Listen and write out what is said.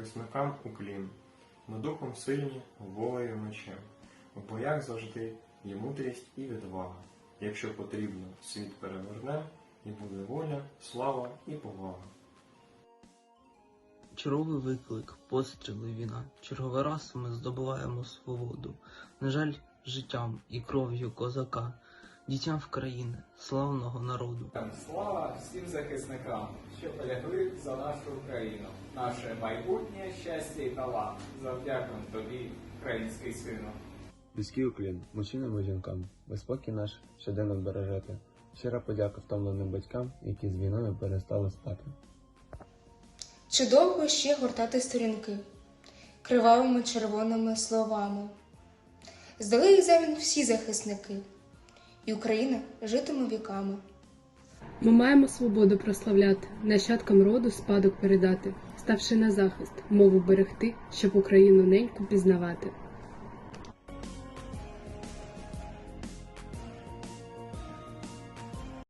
захисникам уклін. Ми духом сильні, волею мечем. У боях завжди є мудрість і відвага. Якщо потрібно, світ перевернем, і буде воля, слава і повага. Черговий виклик, постріли, війна. Черговий раз ми здобуваємо свободу. На жаль, життям і кров'ю козака, дітям в країни, славного народу. Слава всім захисникам, що полягли за нашу Україну, наше майбутнє щастя і талант. Завдякуємо тобі, український сину. Людський уклін, мужчинам і жінкам, ви спокій наш щоденно бережете. Щира подяка втомленим батькам, які з війною перестали спати. Чи довго ще гортати сторінки кривавими червоними словами? Здали екзамен всі захисники, і Україна житиме віками. Ми маємо свободу прославляти, нащадкам роду спадок передати, ставши на захист, мову берегти, щоб Україну неньку пізнавати.